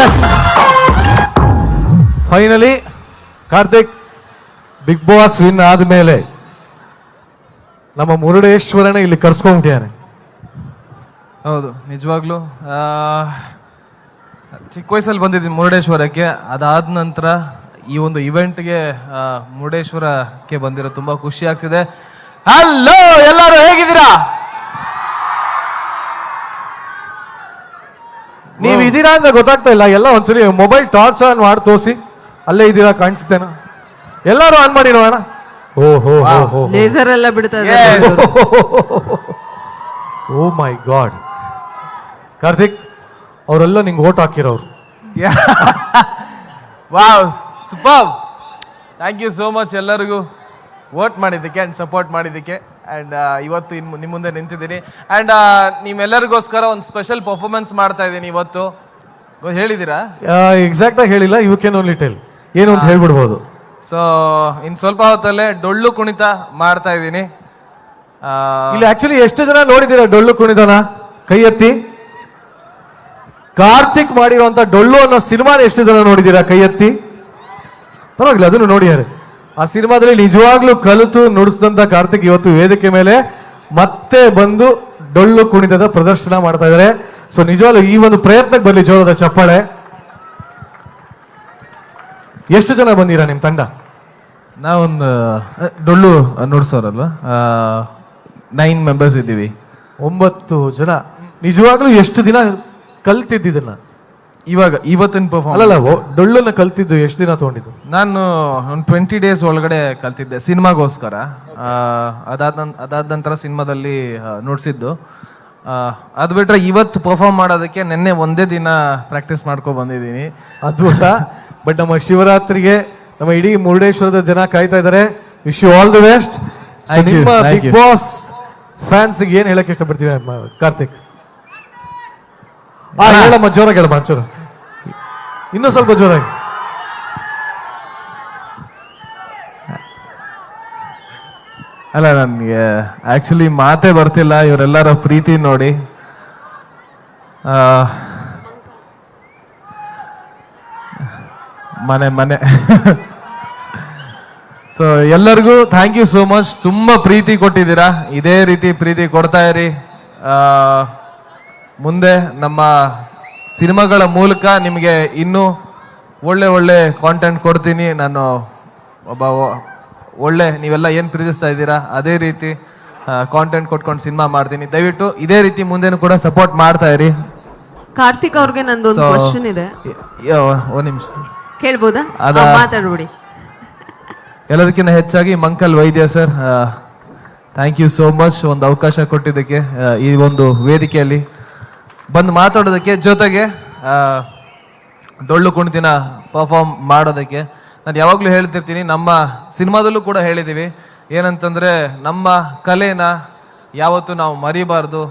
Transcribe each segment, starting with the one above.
Yes finally Karthik Bigg Boss win ಆದ್ಮೇಲೆ ನಮ್ಮ ಮುರುಡೇಶ್ವರನ ಇಲ್ಲಿ ಕರ್ಸ್ಕೊಂಡ್ಬಿಟ್ಟಿದ್ದಾರೆ ಹೌದು, ನಿಜವಾಗ್ಲೂ ಚಿಕ್ಕ ವಯಸ್ಸಲ್ಲಿ ಬಂದಿದ್ದೀನಿ ಮುರುಡೇಶ್ವರಕ್ಕೆ. ಅದಾದ ನಂತರ ಈ ಒಂದು ಇವೆಂಟ್ಗೆ ಮುರುಡೇಶ್ವರಕ್ಕೆ ಬಂದಿರೋ ತುಂಬಾ ಖುಷಿ ಆಗ್ತಿದೆ. ಹಲೋ ಎಲ್ಲರೂ ಹೇಗಿದ್ದೀರಾ? ಇದೀರಾ ಅಂತ ಗೊತ್ತಾಗ್ತಾ ಇಲ್ಲ. ಎಲ್ಲ ಒಂದ್ಸರಿ ಮೊಬೈಲ್ ಟಾರ್ಚ್ ಆನ್ ಮಾಡಿ ತೋರಿಸಿ. ಅಲ್ಲೇ ಇದೀರಾ ಕಾಣಿಸ್ತೇನ? ಎಲ್ಲರೂ ಆನ್ ಮಾಡಿ ನೋಡೋಣ ಓ ಹೋ ಹೋ ಹೋ ಲೇಸರ್ ಎಲ್ಲ ಬಿಡ್ತಾ ಇದೆ ಓ ಮೈ ಗಾಡ್ ಕಾರ್ತಿಕ್ ಅವರೆಲ್ಲ ನಿಂಗೆ vote ಹಾಕಿರೋರು. Wow super thank you so much ಎಲ್ಲರಿಗೂ. ವೋಟ್ ಮಾಡಿದ್ದಕ್ಕೆ ಆ್ಯಂಡ್ ಸಪೋರ್ಟ್ ಮಾಡಿದ್ದಕ್ಕೆ. ಆ್ಯಂಡ್ ಇವತ್ತು ಇನ್ನು ನಿಮ್ಮ ಮುಂದೆ ನಿಂತಿದ್ದೀನಿ. ಆ್ಯಂಡ್ ನಿಮ್ಮೆಲ್ಲರಿಗೋಸ್ಕರ ಒಂದು ಸ್ಪೆಷಲ್ ಪರ್ಫಾರ್ಮೆನ್ಸ್ ಮಾಡ್ತಾ ಇದ್ದೀನಿ ಇವತ್ತು. ಗೊ- ಹೇಳಿದ್ದೀರಾ? ಎಕ್ಸಾಕ್ಟ್ ಆಗಿ ಹೇಳಿಲ್ಲ ಯು ಕ್ಯಾನ್ ಓನ್ಲಿ ಟೆಲ್ ಏನು ಅಂತ ಹೇಳ್ಬಿಡ್ಬೋದು. ಸೊ ಇನ್ನು ಸ್ವಲ್ಪ ಹೊತ್ತಲ್ಲೇ ಡೊಳ್ಳು ಕುಣಿತ ಮಾಡ್ತಾ ಇದ್ದೀನಿ. ಇಲ್ಲಿ ಆಕ್ಚುಲಿ ಎಷ್ಟು ಜನ ನೋಡಿದ್ದೀರಾ ಡೊಳ್ಳು ಕುಣಿತನ? ಕೈ ಎತ್ತಿ. ಕಾರ್ತಿಕ್ ಮಾಡಿರುವಂತ ಡೊಳ್ಳು ಅನ್ನೋ ಸಿನಿಮಾನ ಎಷ್ಟು ಜನ ನೋಡಿದ್ದೀರಾ ಕೈ ಎತ್ತಿ? ಪರವಾಗಿಲ್ಲ ಅದನ್ನು ನೋಡಿದ್ದಾರೆ ಆ ಸಿನಿಮಾದಲ್ಲಿ ನಿಜವಾಗ್ಲೂ ಕಲಿತು ನುಡಿಸಿದಂತ ಕಾರ್ತಿಕ್ ಇವತ್ತು ವೇದಿಕೆ ಮೇಲೆ ಮತ್ತೆ ಬಂದು ಡೊಳ್ಳು ಕುಣಿತದ ಪ್ರದರ್ಶನ ಮಾಡ್ತಾ ಇದ್ದಾರೆ. ಸೊ ನಿಜವಾಗ್ಲೂ ಈ ಒಂದು ಪ್ರಯತ್ನಕ್ಕೆ ಬರಲಿ ಜೋರದ ಚಪ್ಪಾಳೆ. ಎಷ್ಟು ಜನ ಬಂದಿರಾ ನಿಮ್ ತಂಡ? ನಾವೊಂದು ಡೊಳ್ಳು ನುಡಿಸೋರಲ್ಲ ನೈನ್ ಮೆಂಬರ್ಸ್ ಇದ್ದೀವಿ. ಒಂಬತ್ತು ಜನ. ನಿಜವಾಗ್ಲೂ ಎಷ್ಟು ದಿನ ಕಲ್ತಿದ್ದಿದ್ದನ್ನ? ಇವಾಗ ಇವತ್ತಿನ ಪರ್ಫಾರ್ಮ್ ಅಲ್ಲ ಓ, ಡೊಳ್ಳನ್ನ ಕಲ್ತಿದ್ದು ಎಷ್ಟು ದಿನ ತಗೊಂಡಿದ್ದು? ನಾನು ಒಂದು ಟ್ವೆಂಟಿ ಡೇಸ್ ಒಳಗಡೆ ಕಲ್ತಿದ್ದೆ ಸಿನಿಮಾಗೋಸ್ಕರ. ಆ, ಅದಾದ ನನ್- ಅದಾದ ನಂತರ ಸಿನಿಮಾದಲ್ಲಿ ನುಡ್ಸಿದ್ದು. ಅದು ಬಿಟ್ರೆ ಇವತ್ತು ಪರ್ಫಾರ್ಮ್ ಮಾಡೋದಕ್ಕೆ ನಿನ್ನೆ ಒಂದೇ ದಿನ ಪ್ರಾಕ್ಟೀಸ್ ಮಾಡ್ಕೊ ಬಂದಿದ್ದೀನಿ. ಅದ್ಭುತ. ಬಟ್ ನಮ್ಮ ಶಿವರಾತ್ರಿಗೆ ನಮ್ಮ ಇಡೀ ಮುರುಡೇಶ್ವರದ ಜನ ಕಾಯ್ತಾ ಇದ್ದಾರೆ wish you all the best Thank you, ನಿಮ್ಮ thank Bigg you. Boss fans ಏನ್ ಹೇಳಕ್ ಇಷ್ಟಪಡ್ತೀವಿ ಕಾರ್ತಿಕ್? ಆ ಹೇಳಮ್ಮ ಜೋರಾಗಿ ಹೇಳಮ್ಮ ಒಂಚೂರು. ಇನ್ನೂ ಸ್ವಲ್ಪ ಜೋರಾಗಿ. ಅಲ್ಲ, ನನಗೆ ಆಕ್ಚುಲಿ ಮಾತೇ ಬರ್ತಿಲ್ಲ, ಇವರೆಲ್ಲರ ಪ್ರೀತಿ ನೋಡಿ. ಮನೆ ಮನೆ. ಸೊ ಎಲ್ಲರಿಗೂ ಥ್ಯಾಂಕ್ ಯು ಸೋ ಮಚ್ ತುಂಬ ಪ್ರೀತಿ ಕೊಟ್ಟಿದ್ದೀರಾ? ಇದೇ ರೀತಿ ಪ್ರೀತಿ ಕೊಡ್ತಾ ಇರಿ. ಮುಂದೆ ನಮ್ಮ ಸಿನಿಮಾಗಳ ಮೂಲಕ ನಿಮಗೆ ಇನ್ನೂ ಒಳ್ಳೆ ಒಳ್ಳೆ ಕಾಂಟೆಂಟ್ ಕೊಡ್ತೀನಿ. ನಾನು ಒಬ್ಬ ಒಳ್ಳೆ ನೀವೆಲ್ಲ ಏನು ಪ್ರೀತಿಸ್ತಾ ಇದ್ದೀರಾ? ಅದೇ ರೀತಿ ಕಾಂಟೆಂಟ್ ಕೊಟ್ಕೊಂಡು ಸಿನಿಮಾ ಮಾಡ್ತೀನಿ. ದಯವಿಟ್ಟು ಇದೇ ರೀತಿ ಮುಂದೆನೂ ಕೂಡ ಸಪೋರ್ಟ್ ಮಾಡ್ತಾ ಇರಿ. ಕಾರ್ತಿಕ್ ಅವ್ರಿಗೆ ನಂದೊಂದು So- ಕ್ವಶನ್ ಇದೆ. ಓ ಒಂದ್ ನಿಮಿಷ. ಕೇಳ್ಬೋದಾ? ಅದ- ಮಾತಾಡ್ಬಿಡಿ. ಎಲ್ಲದಕ್ಕಿಂತ ಹೆಚ್ಚಾಗಿ Mankal Vaidya sir thank you so much ಒಂದು ಅವಕಾಶ ಕೊಟ್ಟಿದ್ದಕ್ಕೆ ಈ ಒಂದು ವೇದಿಕೆಯಲ್ಲಿ. ಬಂದು ಮಾತಾಡೋದಕ್ಕೆ ಜೊತೆಗೆ ಡೊಳ್ಳು ಕುಣಿತಿನ ಪರ್ಫಾರ್ಮ್ ಮಾಡೋದಕ್ಕೆ. ನಾನು ಯಾವಾಗಲೂ ಹೇಳ್ತಿರ್ತೀನಿ, ನಮ್ಮ ಸಿನಿಮಾದಲ್ಲೂ ಕೂಡ ಹೇಳಿದ್ದೀವಿ ಏನಂತಂದರೆ, ನಮ್ಮ ಕಲೆನ ಯಾವತ್ತೂ ನಾವು ಮರಿಬಾರ್ದು.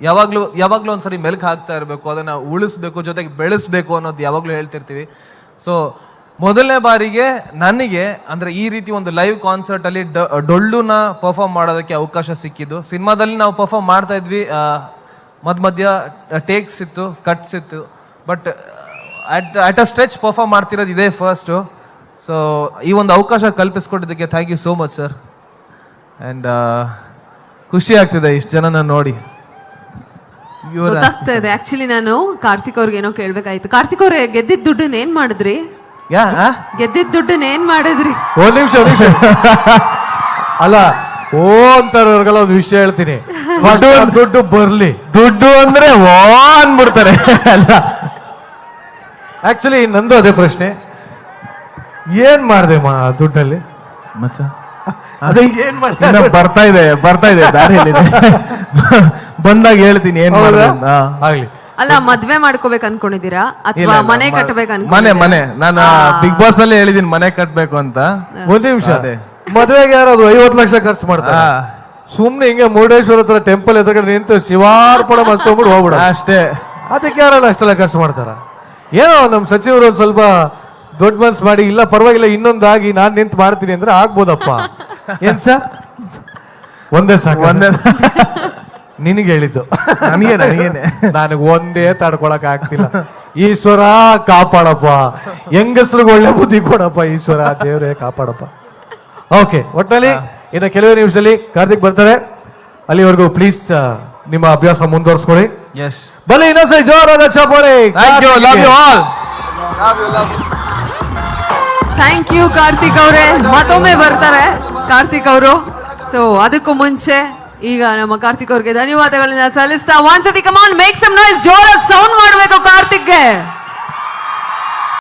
ಯಾವಾಗಲೂ ಯಾವಾಗಲೂ ಯಾವಾಗಲೂ ಒಂದ್ಸರಿ ಮೆಲ್ಕು ಹಾಕ್ತಾ ಇರಬೇಕು, ಅದನ್ನು ಉಳಿಸ್ಬೇಕು, ಜೊತೆಗೆ ಬೆಳೆಸ್ಬೇಕು ಅನ್ನೋದು ಯಾವಾಗಲೂ ಹೇಳ್ತಿರ್ತೀವಿ. ಸೊ ಮೊದಲನೇ ಬಾರಿಗೆ ನನಗೆ, ಅಂದರೆ ಈ ರೀತಿ ಒಂದು ಲೈವ್ ಕಾನ್ಸರ್ಟಲ್ಲಿ ಡೊಳ್ಳುನ ಪರ್ಫಾರ್ಮ್ ಮಾಡೋದಕ್ಕೆ ಅವಕಾಶ ಸಿಕ್ಕಿದ್ದು. ಸಿನಿಮಾದಲ್ಲಿ ನಾವು ಪರ್ಫಾರ್ಮ್ ಮಾಡ್ತಾ ಇದ್ವಿ ಮಧ್ಯ ಮಧ್ಯ ಟೇಕ್ಸ್ ಇತ್ತು ಕಟ್ಸ್ ಇತ್ತು. But at at a stretch perform ಮಾಡ್ತಿರೋದು ಇದೇ ಫಸ್ಟು ಸೊ ಈ ಒಂದು ಅವಕಾಶ ಕಲ್ಪಿಸ್ಕೊಟ್ಟಿದ್ದಕ್ಕೆ thank you so much sir and ಖುಷಿ ಆಗ್ತಿದೆ ಇಷ್ಟು ಜನನ ನೋಡಿ. ಇವ್ರ ಗೊತ್ತಾಗ್ತಾ ಇದೆ. ಆಕ್ಚುಲಿ ನಾನು ಕಾರ್ತಿಕ್ ಅವ್ರಿಗೆ ಏನೋ ಕೇಳ್ಬೇಕಾಯ್ತು. ಕಾರ್ತಿಕ್ ಅವ್ರೆ ಗೆದ್ದಿದ್ ದುಡ್ಡನ್ನ ಏನ್ ಮಾಡಿದ್ರಿ? ಗೆದ್ದಿದ್ ದುಡ್ಡನ್ನ ಏನ್ ಮಾಡಿದ್ರಿ? ಒಂದ್ ನಿಮಿಷ. ಅಲ್ಲ ಓ ಅಂತಾರವ್ರಿಗೆಲ್ಲ ಒಂದು ವಿಷಯ ಹೇಳ್ತೀನಿ. ದುಡ್ಡು ಬರ್ಲಿ. ದುಡ್ಡು ಅಂದ್ರೆ ಓ ಅನ್ಬಿಡ್ತಾರೆ ಅಲ್ಲ. ಆಕ್ಚುಲಿ ನಂದು ಅದೇ ಪ್ರಶ್ನೆ. ಏನ್ ಮಾಡಿದೆ ಮಾ ದುಡ್ಡಲ್ಲಿ? ಮಚ್ಚ? ಅದೇ ಏನ್ ಮಾಡ್ತಾರೆ ಇನ್ನ ಬರ್ತಾ ಇದೆ ಬರ್ತಾ ಇದೆ ದಾರಿಯಲ್ಲಿ ಬಂದಾಗ ಹೇಳ್ತೀನಿ ಏನ್? ಅಂತ. ಹಾ. ಆಗ್ಲಿ. ಅಲ್ಲ ಮದ್ವೆ ಮಾಡ್ಕೋಬೇಕು ಅನ್ಕೊಂಡಿದೀರಾ ಇಲ್ಲ, ಅಥವಾ ಮನೆ ಕಟ್ಟಬೇಕು ಮನೆ ಅನ್ಕೊಂಡಿದ್ದೀರಾ? ಮನೆ ನಾನು ಬಿಗ್ ಬಾಸ್ ಅಲ್ಲಿ ಹೇಳಿದೀನಿ ಮನೆ ಕಟ್ಬೇಕು ಅಂತ. ಒಂದೇ ನಿಮಿಷ. ಅದೇ. ಮದ್ವೆಗೆ ಯಾರಾದ್ರು ಐವತ್ತು ಲಕ್ಷ ಖರ್ಚು ಮಾಡ್ತಾರೆ. ಸುಮ್ನೆ ಹಿಂಗೆ ಮುರುಡೇಶ್ವರ ಹತ್ರ ಟೆಂಪಲ್ ಎದುರುಗಡೆ ನಿಂತು ಶಿವಾರ್ಪಣ ಮಸ್ತೊಂಬಿಟ್ಟು ಹೋಗ್ಬಿಡ ಅಷ್ಟೇ. ಅದಕ್ಕೆ ಯಾರಲ್ಲ ಅಷ್ಟೆಲ್ಲ ಖರ್ಚು ಮಾಡ್ತಾರ? ಏನೋ ನಮ್ಮ ಸಚಿವರು ಒಂದು ಸ್ವಲ್ಪ ದೊಡ್ಡ ಮನ್ಸು ಮಾಡಿ ಇಲ್ಲ ಪರವಾಗಿಲ್ಲ ಇನ್ನೊಂದಾಗಿ ನಾನು ನಿಂತು ಮಾಡ್ತೀನಿ ಅಂದ್ರೆ ಆಗ್ಬೋದಪ್ಪ. ಏನ್ ಸರ್? ಒಂದೇ ಸಾಕು ಒಂದೇ ನಿನಗೆ ಹೇಳಿದ್ದು. ನನಗೆ ನನಗೇನೆ. ನನಗೆ ಒಂದೇ ತಡ್ಕೊಳಕ್ ಆಗ್ತಿಲ್ಲ. ಈಶ್ವರ ಕಾಪಾಡಪ್ಪ. ಹೆಂಗಸ್ರಿಗೆ ಒಳ್ಳೆ ಬುದ್ಧಿ ಕೊಡಪ್ಪ ಈಶ್ವರ. ದೇವರೇ ಕಾಪಾಡಪ್ಪ. ಓಕೆ ಒಟ್ಟಿನಲ್ಲಿ ಇನ್ನು ಕೆಲವೇ ನಿಮಿಷದಲ್ಲಿ ಕಾರ್ತಿಕ್ ಬರ್ತಾರೆ. ಅಲ್ಲಿವರೆಗೂ ಪ್ಲೀಸ್ ನಿಮ್ಮ ಅಭ್ಯಾಸ ಮುಂದುವರಿಸ್ಕೊಳ್ಳಿ. ಎಸ್ ಬಲಿ ಇನ್ನೊಂದ್ಸರಿ ಜೋರಾದ ಚಪ್ಪಾಳೆ thank you love you all thank you Karthik ಅವರೇ. ಮತ್ತೊಮ್ಮೆ ಬರ್ತಾರೆ ಕಾರ್ತಿಕ್ ಅವರು. ಸೊ ಅದಕ್ಕೂ ಮುಂಚೆ ಈಗ ನಮ್ಮ ಕಾರ್ತಿಕ್ ಅವ್ರಿಗೆ ಧನ್ಯವಾದಗಳನ್ನ ಸಲ್ಲಿಸ್ತಾ ಒಂದ್ಸತಿ come on make some noise ಜೋರಾಗಿ ಸೌಂಡ್ ಮಾಡ್ಬೇಕು ಕಾರ್ತಿಕ್ಗೆ.